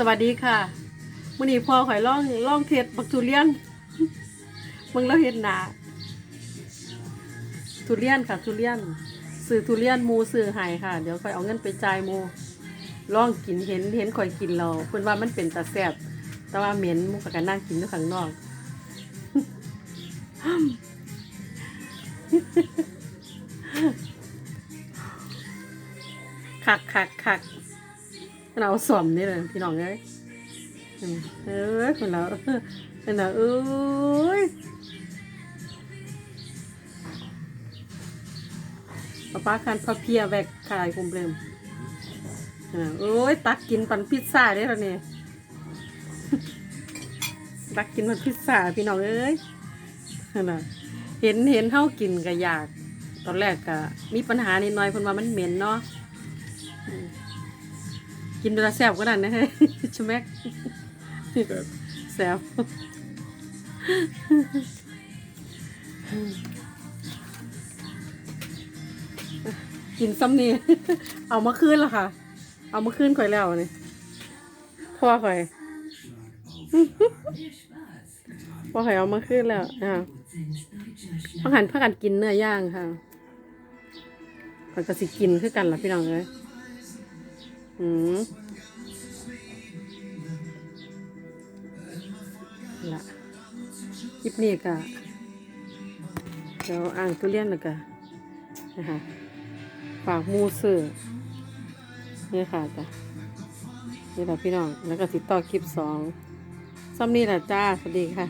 สวัสดีค่ะมื่อนี้พ่อข่อยล่องล่องเทศบักทุเรียนมึงแล้วเห็นหนาทุเรียนค่ะทุเรียนซื้อทุเรียนมูซื้อไห้ค่ะ เดี๋ยวข่อยเอาเงินไปจ่ายมูล่องกินเห็นเห็นข่อยกินเราเพิ่นว่ามันเป็นตาแซบแต่ว่าเหม็นมุกกันนั่งกินอยู่ข้างนอกคักคักคัก เราสอมนี่เลยพี่น้องเอ้ยเอ้ยคนเราคนเราเอ้ยป้าป้าคันพะเพียแวกขายคุมเริมอ่าเอ้ยตักกินปันพิซซ่าได้แล้วเนี่ยตักกินปันพิซซ่าพี่น้องเอ้ยนั่นน่ะเห็นเห็นเท่ากินก็อยาก ตอนแรกก็มีปัญหานิดหน่อยเพิ่นว่ามันเหม็นเนาะ กินเวลาแซ่บก็ได้นะเฮ้ยชะแม็กแซ่บกินซ้ำนี่เอามาคืนละค่ะ เอามาคืนข่อยแล้วนี่พ่อข่อยพ่อข่อยเอามาคืนแล้วอ่าพักหันพักกันกินเนื้อย่างค่ะข่อยก็สิกินคือกันล่ะพี่น้องเลย อืมละคลิปนี้ก็เดี๋ยวอ่างตุเรียนแล้วก็นะคะฝากมูซื้อนี่ค่ะจ้ะนี่แหละพี่น้อง แล้วก็ติดต่อคลิปสองซ้ำนี่แหละจ้า สวัสดีค่ะ